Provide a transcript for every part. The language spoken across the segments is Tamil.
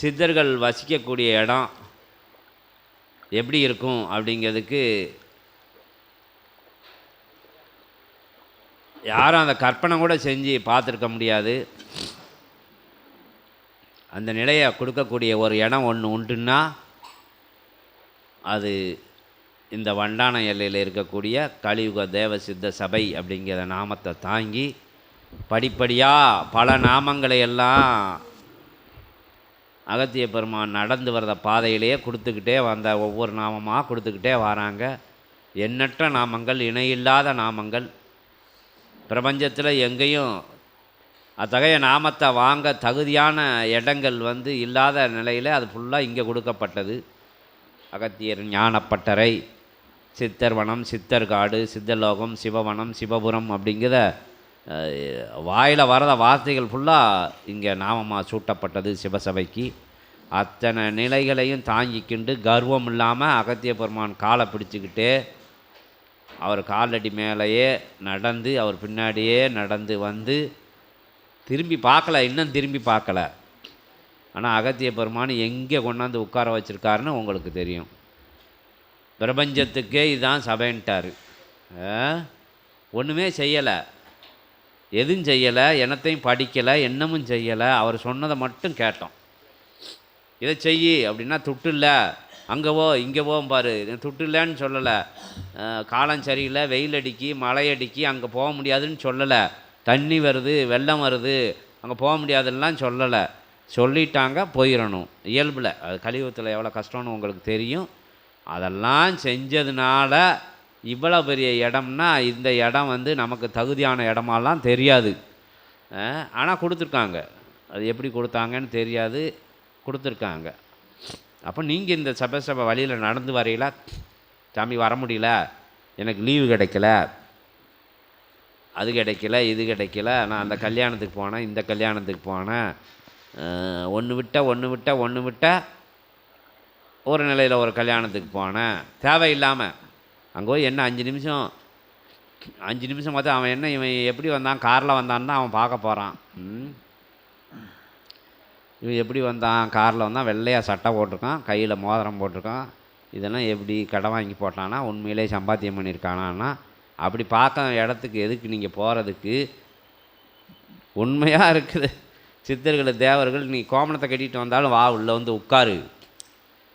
சித்தர்கள் வசிக்கக்கூடிய இடம் எப்படி இருக்கும் அப்படிங்கிறதுக்கு யாரும் அந்த கற்பனை கூட செஞ்சு பார்த்துருக்க முடியாது. அந்த நிலையை கொடுக்கக்கூடிய ஒரு இடம் ஒன்று உண்டுன்னா அது இந்த வண்டான எல்லையில் இருக்கக்கூடிய கலியுக தேவ சித்த சபை அப்படிங்கிற நாமத்தை தாங்கி படிப்படியாக பல நாமங்களை எல்லாம் அகத்திய பெருமான் நடந்து வர்ற பாதையிலேயே கொடுத்துக்கிட்டே வந்த ஒவ்வொரு நாமமாக கொடுத்துக்கிட்டே வராங்க. எண்ணற்ற நாமங்கள் இணையில்லாத நாமங்கள். பிரபஞ்சத்தில் எங்கேயும் அத்தகைய நாமத்தை வாங்க தகுதியான இடங்கள் வந்து இல்லாத நிலையில் அது ஃபுல்லாக இங்கே கொடுக்கப்பட்டது. அகத்தியர் ஞானப்பட்டறை சித்தர்வனம் சித்தர்காடு சித்தலோகம் சிவவனம் சிவபுரம் அப்படிங்கிற வாயில் வரத வார்த்தைகள் ஃபுல்லாக இங்கே நாமமாக சூட்டப்பட்டது சிவசபைக்கு. அத்தனை நிலைகளையும் தாங்கிக்கிண்டு கர்வம் இல்லாமல் அகத்திய பெருமான் காலை பிடிச்சிக்கிட்டு அவர் காலடி மேலேயே நடந்து அவர் பின்னாடியே நடந்து வந்து திரும்பி பார்க்கல இன்னும் திரும்பி பார்க்கல. ஆனால் அகத்திய பெருமான் எங்கே கொண்டாந்து உட்கார வச்சுருக்காருன்னு உங்களுக்கு தெரியும். பிரபஞ்சத்துக்கே இதுதான் சபைன்ட்டார். ஒன்றுமே செய்யலை. எதுவும் செய்யலை எனத்தையும் படிக்கலை என்னமும் செய்யலை அவர் சொன்னதை மட்டும் கேட்டோம். இதை செய் அப்படின்னா துட்டு இல்லை அங்கேவோ இங்கேவோ பாரு. துட்டு இல்லைன்னு சொல்லலை. காலம் சரியில்லை. வெயில் அடிக்கி மழை அடிக்கி அங்கே போக முடியாதுன்னு சொல்லலை. தண்ணி வருது வெள்ளம் வருது. அங்கே போக முடியாதுலாம் சொல்லலை. சொல்லிட்டாங்க போயிடணும் இயல்பில். அது கலியுகத்தில் எவ்வளோ கஷ்டம்னு உங்களுக்கு தெரியும். அதெல்லாம் செஞ்சதுனால இவ்வளோ பெரிய இடம்னா இந்த இடம் வந்து நமக்கு தகுதியான இடமாலாம் தெரியாது. ஆனால் கொடுத்துருக்காங்க. அது எப்படி கொடுத்தாங்கன்னு தெரியாது. கொடுத்துருக்காங்க. அப்போ நீங்கள் இந்த சபை சபை வழியில் நடந்து வரையில சாமி வர முடியல. எனக்கு லீவு கிடைக்கல. அது கிடைக்கல இது கிடைக்கல. நான் அந்த கல்யாணத்துக்கு போனேன் இந்த கல்யாணத்துக்கு போனேன். ஒன்று விட்டால் ஒன்று விட்டால் ஒன்று விட்ட ஒரு நிலையில் ஒரு கல்யாணத்துக்கு போனேன். தேவையில்லாமல் அங்கே போய் என்ன அஞ்சு நிமிஷம் அஞ்சு நிமிஷம் பார்த்து அவன் என்ன இவன் எப்படி வந்தான் காரில் வந்தான்னு தான் அவன் பார்க்க போகிறான் ம். இவன் எப்படி வந்தான்? காரில் வந்தான் வெள்ளையாக சட்டை போட்டிருக்கான் கையில் மோதிரம் போட்டிருக்கான். இதெல்லாம் எப்படி கடை வாங்கி போட்டானா? உண்மையிலே சம்பாத்தியம் பண்ணியிருக்கானான்னா அப்படி பார்க்க இடத்துக்கு எதுக்கு நீங்கள் போகிறதுக்கு உண்மையாக இருக்குது. சித்தர்கள் தேவர்கள் நீ கோமணத்தை கட்டிட்டு வந்தாலும் வா உள்ளே வந்து உட்காரு.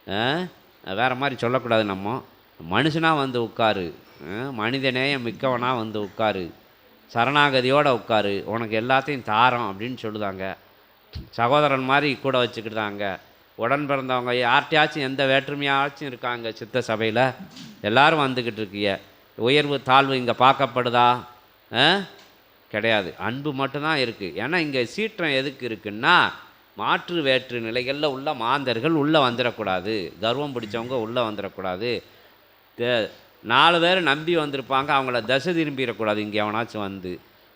ஆ? வேறு மாதிரி சொல்லக்கூடாது நம்ம. மனுஷனாக வந்து உட்காரு. மனிதநேயம் மிக்கவனாக வந்து உட்காரு. சரணாகதியோடு உட்காரு. உனக்கு எல்லாத்தையும் தாரம் அப்படின்னு சொல்லுதாங்க. சகோதரன் மாதிரி கூட வச்சுக்கிட்டாங்க உடன் பிறந்தவங்க யார்கிட்டயாச்சும் எந்த வேற்றுமையாச்சும் இருக்காங்க சித்த சபையில்? எல்லோரும் வந்துக்கிட்டு இருக்கீங்க உயர்வு தாழ்வு இங்கே பார்க்கப்படுதா? கிடையாது. அன்பு மட்டும்தான் இருக்குது ஏன்னா இங்கே சீற்றம் எதுக்கு இருக்குன்னா மாற்று வேற்று நிலைகளில் உள்ள மாந்தர்கள் உள்ளே வந்துடக்கூடாது கர்வம் பிடிச்சவங்க உள்ளே வந்துடக்கூடாது நாலு பேர் நம்பி வந்திருப்பாங்க அவங்கள தசை திரும்பிடக்கூடாது. இங்கே எவனாச்சும் வந்து.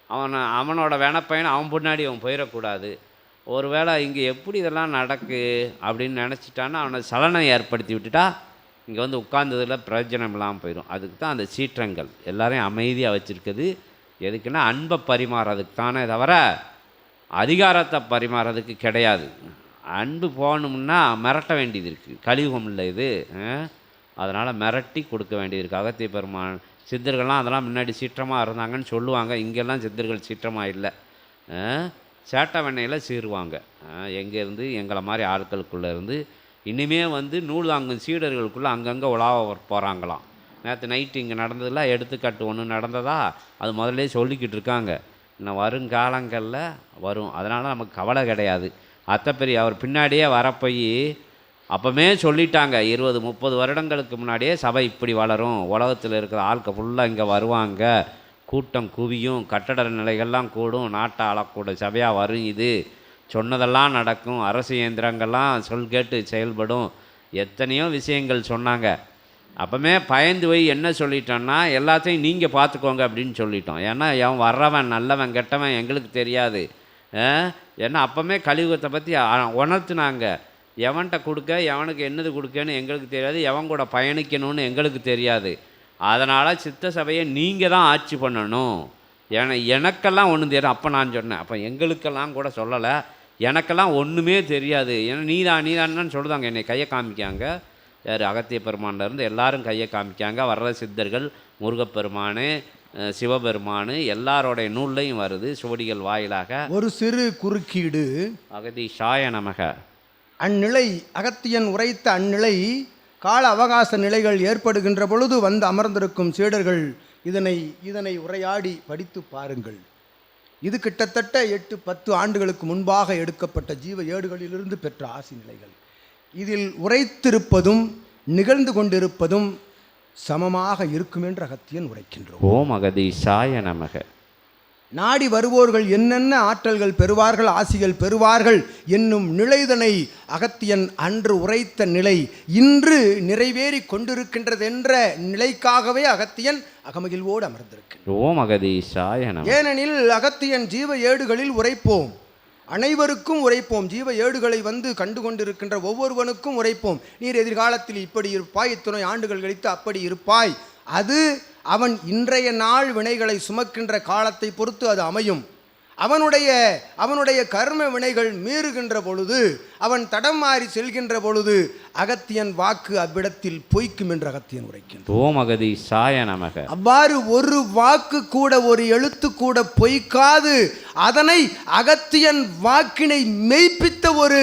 அவனை அவனோட வேணப்பையனை அவன் பின்னாடி அவன் போயிடக்கூடாது. ஒருவேளை இங்கே எப்படி இதெல்லாம் நடக்கு அப்படின்னு நினச்சிட்டான்னா அவனை சலனம் ஏற்படுத்தி விட்டுட்டா இங்கே வந்து உட்கார்ந்ததில் பிரயோஜனம் இல்லாமல் போயிடும் அதுக்கு தான் அந்த சீற்றங்கள். எல்லாரையும் அமைதியாக வச்சுருக்குது. எதுக்குன்னா அன்பை பரிமாறதுக்கு தானே தவிர அதிகாரத்தை பரிமாறதுக்கு கிடையாது. அன்பு போகணும்னா மிரட்ட வேண்டியது இருக்குது கலியுகம் இல்லை இது. அதனால் மிரட்டி கொடுக்க வேண்டியது இருக்குது அகத்திய பெருமான் சித்தர்கள்லாம் அதெல்லாம் முன்னாடி சீற்றமாக இருந்தாங்கன்னு சொல்லுவாங்க. இங்கெல்லாம் சித்தர்கள் சீற்றமாக இல்லை. சேட்டை வெண்ணையில் சீருவாங்க. எங்கேருந்து எங்களை மாதிரி ஆட்களுக்குள்ளே இருந்து இனிமே வந்து நூல் தாங்கும் சீடர்களுக்குள்ளே அங்கங்கே உலாவ போகிறாங்களாம் நேற்று நைட்டு இங்கே நடந்ததில் எடுத்துக்காட்டு ஒன்று நடந்ததா? அது முதல்ல சொல்லிக்கிட்டு இருக்காங்க. இன்னும் வருங்காலங்களில் வரும். அதனால் நமக்கு கவலை கிடையாது. அத்தை பெரிய அவர் பின்னாடியே வரப்போய் அப்போமே சொல்லிட்டாங்க. இருபது முப்பது வருடங்களுக்கு முன்னாடியே சபை இப்படி வளரும். உலகத்தில் இருக்கிற ஆட்கள் ஃபுல்லாக இங்கே வருவாங்க. கூட்டம் குவியும் கட்டட நிலைகள்லாம் கூடும் நாட்டை ஆளக்கூட சபையாக வரும் இது சொன்னதெல்லாம் நடக்கும் அரசு இயந்திரங்கள்லாம் சொல் கேட்டு செயல்படும். எத்தனையோ விஷயங்கள் சொன்னாங்க. அப்போமே பயந்து போய் என்ன சொல்லிட்டோன்னா எல்லாத்தையும் நீங்கள் பார்த்துக்கோங்க அப்படின்னு சொல்லிட்டோம். ஏன்னா எவன் வர்றவன் நல்லவன் கெட்டவன் எங்களுக்கு தெரியாது. ஏன்னா அப்போமே கலியுகத்தை பற்றி உணர்த்துனாங்க. எவன்கிட்ட கொடுக்க எவனுக்கு என்னது கொடுக்கன்னு எங்களுக்கு தெரியாது. எவன் கூட பயணிக்கணும்னு எங்களுக்கு தெரியாது. அதனால் சித்த சபையை நீங்கள் தான் ஆட்சி பண்ணணும். ஏன்னா எனக்கெல்லாம் ஒன்றும் தெரியும் அப்போ நான் சொன்னேன். அப்போ எங்களுக்கெல்லாம் கூட சொல்லலை. எனக்கெல்லாம் ஒன்றுமே தெரியாது. ஏன்னா நீதான் நீதான்னு சொல்லுதாங்க. என்னை கையை காமிக்காங்க. யார்? அகத்திய பெருமான்ல இருந்து எல்லாரும் கையை காமிக்காங்க. வர்ற சித்தர்கள் முருகப்பெருமானு சிவபெருமானு எல்லாரோடைய நூல்லையும் வருது சுவடிகள் வாயிலாக. ஒரு சிறு குறுக்கீடு. அகதீஷாய நமக. அந்நிலை அகத்தியன் உரைத்த அந்நிலை கால அவகாச நிலைகள் ஏற்படுகின்ற பொழுது வந்து அமர்ந்திருக்கும் சீடர்கள் இதனை இதனை உரையாடி படித்து பாருங்கள். இது கிட்டத்தட்ட எட்டு பத்து ஆண்டுகளுக்கு முன்பாக எடுக்கப்பட்ட ஜீவ ஏடுகளிலிருந்து பெற்ற ஆசி நிலைகள். இதில் உரைத்திருப்பதும் நிகழ்ந்து கொண்டிருப்பதும் சமமாக இருக்கும் என்று அகத்தியன் உரைக்கின்றோம். ஓம் அகதீஷாய நமக. நாடி வருவோர்கள் என்னென்ன ஆற்றல்கள் பெறுவார்கள் ஆசிகள் பெறுவார்கள் என்னும் நிலைதனை அகத்தியன் அன்று உரைத்த நிலை இன்று நிறைவேறி கொண்டிருக்கின்றதென்ற நிலைக்காகவே அகத்தியன் அகமகிழ்வோடு அமர்ந்திருக்கின்றான். ஓம் அகதீஷாய ஏனெனில் அகத்தியன் ஜீவ ஏடுகளில் உரைப்போம். அனைவருக்கும் உரைப்போம். ஜீவ ஏடுகளை வந்து கண்டு கொண்டிருக்கின்ற ஒவ்வொருவனுக்கும் உரைப்போம். நீர் எதிர்காலத்தில் இப்படி இருப்பாய் இத்தனை ஆண்டுகள் கழித்து அப்படி இருப்பாய். அது அவன் இன்றைய நாள் வினைகளை சுமக்கின்ற காலத்தை பொறுத்து அது அமையும். அவனுடைய அவனுடைய கர்ம வினைகள் மீறுகின்ற பொழுது அவன் தடம் மாறி செல்கின்ற பொழுது அகத்தியன் வாக்கு அவ்விடத்தில் பொய்க்கும் என்று அகத்தியன் உரைக்கின்றான். ஓம் அகதீஷாய நமக. அவ்வாறு ஒரு வாக்கு கூட ஒரு எழுத்து கூட பொய்க்காது. அதனை அகத்தியன் வாக்கினை மெய்ப்பித்த ஒரு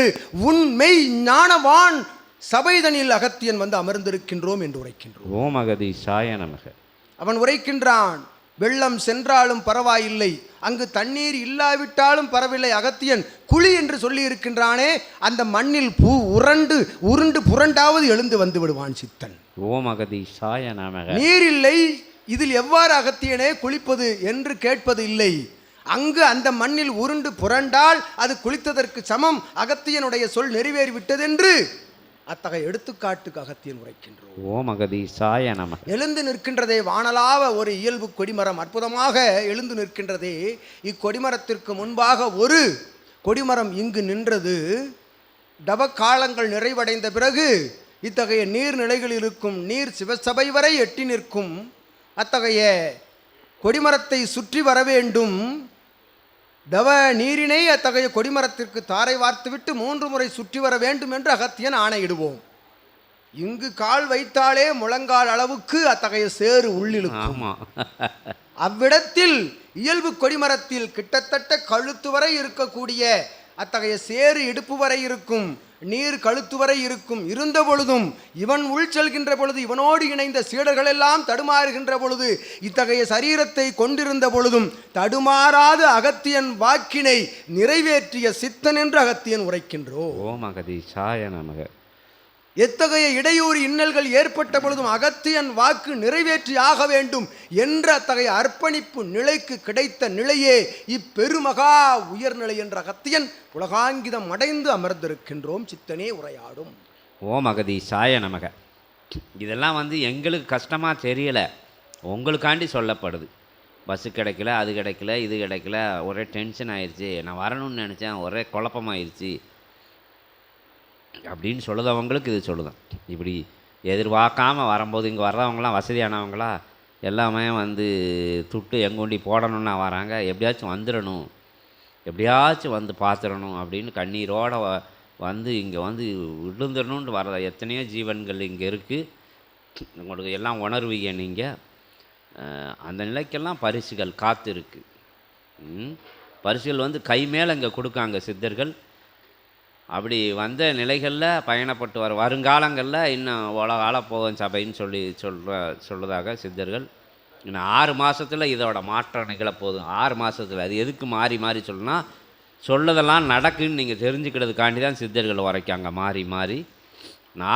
உண்மை ஞானவான் சபைதனில் அகத்தியன் வந்து அமர்ந்திருக்கின்றோம் என்று உரைக்கின்றோம். ஓம் அகதீஷாய நமக. அவன் உரைக்கின்றான் வெள்ளம் சென்றாலும் பரவாயில்லை. அங்கு தண்ணீர் இல்லாவிட்டாலும் பரவில்லை. அகத்தியன் குழி என்று சொல்லி இருக்கின்றானே அந்த மண்ணில் பூ உருண்டு உருண்டு புரண்டாவது எழுந்து வந்து விடுவான் சித்தன். ஓம் அகதீஷாய நமக. நீர் இல்லை இதில் எவ்வாறு அகத்தியனே குளிப்பது என்று கேட்பது இல்லை. அங்கு அந்த மண்ணில் உருண்டு புரண்டால் அது குளித்ததற்கு சமம். அகத்தியனுடைய சொல் நிறைவேறிவிட்டதென்று. அத்தகைய எடுத்துக்காட்டுக்கு அகத்தியன் உரைக்கின்றோம். ஓம் அகதீஷாய நமக எழுந்து நிற்கின்றதே வானலாவ ஒரு இயல்பு கொடிமரம். அற்புதமாக எழுந்து நிற்கின்றதே இக்கொடிமரத்திற்கு முன்பாக ஒரு கொடிமரம் இங்கு நின்றது. தவக்காலங்கள் நிறைவடைந்த பிறகு இத்தகைய நீர்நிலைகள் இருக்கும் நீர் சிவசபை வரை எட்டி நிற்கும். அத்தகைய கொடிமரத்தை சுற்றி வர வேண்டும். தவ நீரினை அத்தகைய கொடிமரத்திற்கு தாரை வார்த்துவிட்டு மூன்று முறை சுற்றி வர வேண்டும் என்று அகத்தியன் ஆணையிடுவோம். இங்கு கால் வைத்தாலே முழங்கால் அளவுக்கு அத்தகைய சேறு உள்ளிழுக்கும். அவ்விடத்தில் இயல்பு கொடிமரத்தில் கிட்டத்தட்ட கழுத்து வரை இருக்கக்கூடிய அத்தகைய சேறு இடுப்பு வரை இருக்கும். நீர் கழுத்து வரை இருக்கும். இருந்த பொழுதும் இவன் உள் செல்கின்ற பொழுது இவனோடு இணைந்த சீடர்கள் எல்லாம் தடுமாறுகின்ற பொழுது இத்தகைய சரீரத்தை கொண்டிருந்த பொழுதும் தடுமாறாத அகத்தியன் வாக்கினை நிறைவேற்றிய சித்தன் என்று அகத்தியன் உரைக்கின்றோம். ஓம் அகதீஷாய நமக. எத்தகைய இடையூறு இன்னல்கள் ஏற்பட்ட பொழுதும் அகத்தியன் வாக்கு நிறைவேற்றி ஆக வேண்டும் என்ற அத்தகைய அர்ப்பணிப்பு நிலைக்கு கிடைத்த நிலையே இப்பெருமகா உயர்நிலை என்ற அகத்தியன் உலகாங்கிதம் அடைந்து அமர்ந்திருக்கின்றோம். சித்தனே உரையாடும். ஓம் சாய நமக. இதெல்லாம் வந்து எங்களுக்கு கஷ்டமாக தெரியலை. உங்களுக்காண்டி சொல்லப்படுது. பஸ்ஸு கிடைக்கல அது கிடைக்கல இது கிடைக்கல ஒரே டென்ஷன் ஆயிடுச்சு நான் வரணும்னு நினச்சேன் ஒரே குழப்பமாயிருச்சு. அப்படின்னு சொல்லுதவங்களுக்கு இது சொல்லுதான். இப்படி எதிர்பார்க்காம வரும்போது இங்கே வர்றவங்களாம் வசதியானவங்களா எல்லாமே வந்து துட்டு எங்கொண்டி போடணும்னா வராங்க. எப்படியாச்சும் வந்துடணும். எப்படியாச்சும் வந்து பார்த்துடணும் அப்படின்னு கண்ணீரோடு வ வந்து இங்கே வந்து விழுந்துடணுன்ட்டு வர எத்தனையோ ஜீவன்கள் இங்கே இருக்குது உங்களுக்கு எல்லாம் உணர்வீங்க நீங்கள் அந்த நிலைக்கெல்லாம் பரிசுகள் காத்து இருக்குது பரிசுகள் வந்து கை மேலே இங்கே கொடுக்காங்க சித்தர்கள். அப்படி வந்த நிலைகளில் பயணப்பட்டு வர வருங்காலங்களில் இன்னும் உலகால போகும் சபைன்னு சொல்லி சொல்கிற சொல்லுதாக சித்தர்கள். இன்னும் ஆறு மாதத்தில் இதோட மாற்றம் நிகழப்போகுது. ஆறு மாதத்தில் அது எதுக்கு மாறி மாறி சொல்லுனா சொல்லதெல்லாம் நடக்குன்னு நீங்கள் தெரிஞ்சுக்கிறதுக்காண்டி தான் சித்தர்கள் உரைக்காங்க மாறி மாறி.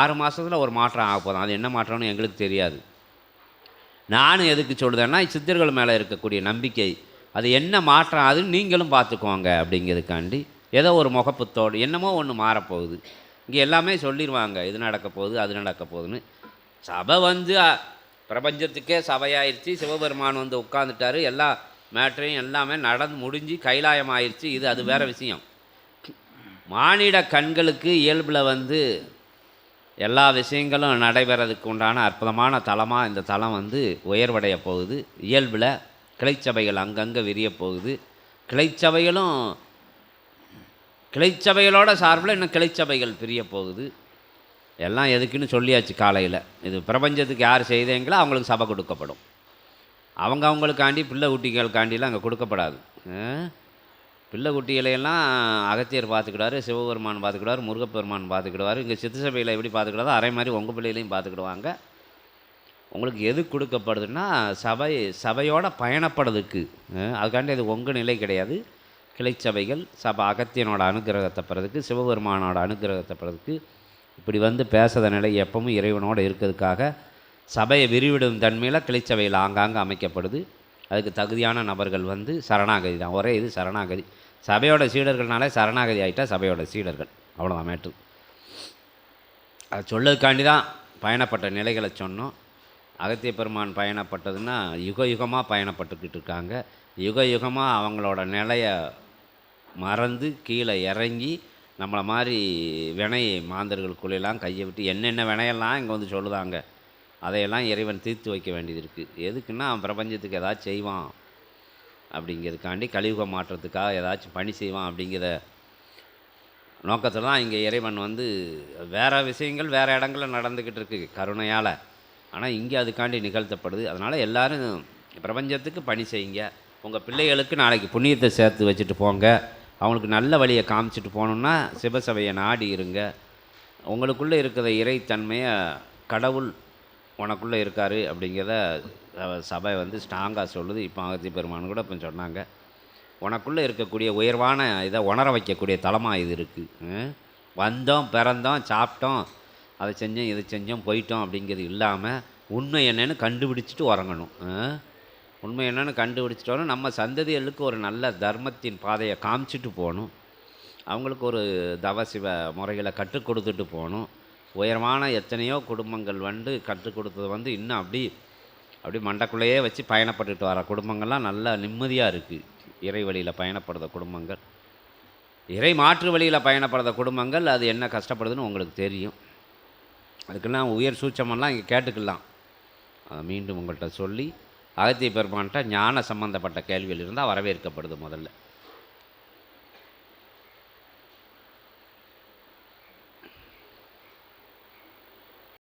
ஆறு மாதத்தில் ஒரு மாற்றம் ஆக போதும் அது என்ன மாற்றம்னு எங்களுக்கு தெரியாது. நானும் எதுக்கு சொல்லுதேன்னா சித்தர்கள் மேலே இருக்கக்கூடிய நம்பிக்கை. அது என்ன மாற்றம் அதுன்னு நீங்களும் பார்த்துக்கோங்க அப்படிங்கிறதுக்காண்டி ஏதோ ஒரு முகப்புத்தோடு என்னமோ ஒன்று மாறப்போகுது. இங்கே எல்லாமே சொல்லிடுவாங்க இது நடக்க போகுது அது நடக்க போகுதுன்னு. சபை வந்து பிரபஞ்சத்துக்கே சபையாயிருச்சு சிவபெருமான் வந்து உட்காந்துட்டாரு எல்லா மேட்ரையும் எல்லாமே நடந்து முடிஞ்சு கைலாயம் ஆயிருச்சு இது அது வேறு விஷயம். மானிட கண்களுக்கு இயல்பில் வந்து எல்லா விஷயங்களும் நடைபெறதுக்கு உண்டான அற்புதமான தலமாக இந்த தலம் வந்து உயர்வடைய போகுது. இயல்பில் கிளைச்சபைகள் அங்கங்கே விரிய போகுது. கிளைச்சபைகளும் கிளைச்சபைகளோட சார்பில் இன்னும் கிளைச்சபைகள் பிரிய போகுது. எல்லாம் எதுக்குன்னு சொல்லியாச்சு காலையில். இது பிரபஞ்சத்துக்கு யார் செய்தீங்களோ அவங்களுக்கு சபை கொடுக்கப்படும். அவங்க அவங்களுக்காண்டி பிள்ளை குட்டிகளுக்காண்டிலாம் அங்கே கொடுக்கப்படாது. பிள்ளை குட்டிகளையெல்லாம் அகத்தியர் பார்த்துக்கிடுவார் சிவபெருமான் பார்த்துக்கிடுவார் முருகப்பெருமான் பார்த்துக்கிடுவார். இங்கே சித்து சபையில் எப்படி பார்த்துக்கிடாதோ அதே மாதிரி உங்கள் பிள்ளைகளையும் பார்த்துக்கிடுவாங்க. உங்களுக்கு எது கொடுக்கப்படுதுன்னா சபை சபையோட பயணப்படுறதுக்கு. அதுக்காண்டி அது உங்கள் நிலை கிடையாது. கிளைச்சபைகள் சபா அகத்தியனோட அனுகிரகத்தை பெறதுக்கு சிவபெருமானோட அனுகிரகத்தை பெறதுக்கு இப்படி வந்து பேசுகிற நிலை எப்பவும் இறைவனோடு இருக்கிறதுக்காக சபையை விரிவிடும் தன்மையில் கிளைச்சபையில் ஆங்காங்கே அமைக்கப்படுது. அதுக்கு தகுதியான நபர்கள் வந்து சரணாகதி தான். ஒரே இது சரணாகதி. சபையோட சீடர்கள்னாலே சரணாகதி ஆகிட்டா சபையோட சீடர்கள். அவ்வளோதான் மேட்ரு. அது சொல்லதுக்காண்டி தான் பயணப்பட்ட நிலைகளை சொன்னோம். அகத்திய பெருமான் பயணப்பட்டதுன்னா யுக யுகமாக பயணப்பட்டுக்கிட்டு இருக்காங்க. யுக யுகமாக அவங்களோட நிலையை மறந்து கீழே இறங்கி நம்மளை மாதிரி வினை மாந்தர்களுக்குள்ளெல்லாம் கையை விட்டு என்னென்ன வினையெல்லாம் இங்கே வந்து சொல்லுதாங்க அதையெல்லாம் இறைவன் தீர்த்து வைக்க வேண்டியது இருக்குது எதுக்குன்னா அவன் பிரபஞ்சத்துக்கு ஏதாச்சும் செய்வான் அப்படிங்கிறதுக்காண்டி கலியுக மாற்றத்துக்காக ஏதாச்சும் பணி செய்வான் அப்படிங்கிற நோக்கத்தில் தான் இங்கே இறைவன் வந்து வேறு விஷயங்கள் வேறு இடங்களில் நடந்துக்கிட்டு இருக்கு கருணையால். ஆனால் இங்கே அதுக்காண்டி நிகழ்த்தப்படுது. அதனால் எல்லாரும் பிரபஞ்சத்துக்கு பணி செய்யுங்க. உங்கள் பிள்ளைகளுக்கு நாளைக்கு புண்ணியத்தை சேர்த்து வச்சுட்டு போங்க. அவங்களுக்கு நல்ல வழியை காமிச்சிட்டு போகணுன்னா சிவசபையை நாடி இருங்க. உங்களுக்குள்ளே இருக்கிற இறைத்தன்மையை கடவுள் உனக்குள்ளே இருக்கார் அப்படிங்கிறத சபை வந்து ஸ்ட்ராங்காக சொல்லுது. இப்போ அகத்தி பெருமான் கூட இப்போ சொன்னாங்க. உனக்குள்ளே இருக்கக்கூடிய உயர்வான இதை உணர வைக்கக்கூடிய தலமாக இது இருக்குது வந்தோம் பிறந்தோம் சாப்பிட்டோம் அதை செஞ்சோம் இதை செஞ்சோம் போயிட்டோம் அப்படிங்கிறது இல்லாமல் உண்மை என்னென்னு கண்டுபிடிச்சிட்டு உறங்கணும். உண்மை என்னென்னு கண்டுபிடிச்சிட்டு நம்ம சந்ததிகளுக்கு ஒரு நல்ல தர்மத்தின் பாதையை காமிச்சிட்டு போகணும். அவங்களுக்கு ஒரு தவசிவ முறைகளை கற்றுக் கொடுத்துட்டு போகணும். உயரமான எத்தனையோ குடும்பங்கள் வந்து கற்றுக் கொடுத்தது வந்து இன்னும் அப்படி அப்படி மண்டக்குள்ளேயே வச்சு பயணப்பட்டுட்டு வர குடும்பங்கள்லாம் நல்லா நிம்மதியாக இருக்குது இறை வழியில் பயணப்படுற குடும்பங்கள். இறை மாற்று வழியில் பயணப்படுற குடும்பங்கள் அது என்ன கஷ்டப்படுதுன்னு உங்களுக்கு தெரியும். அதுக்கெல்லாம் உயர் சூச்சமெல்லாம் இங்கே கேட்டுக்கலாம். அதை மீண்டும் உங்கள்கிட்ட சொல்லி அகத்திய பெருமான்கிட்ட ஞான சம்பந்தப்பட்ட கேள்விகள் இருந்தால் வரவேற்கப்படுது முதல்ல.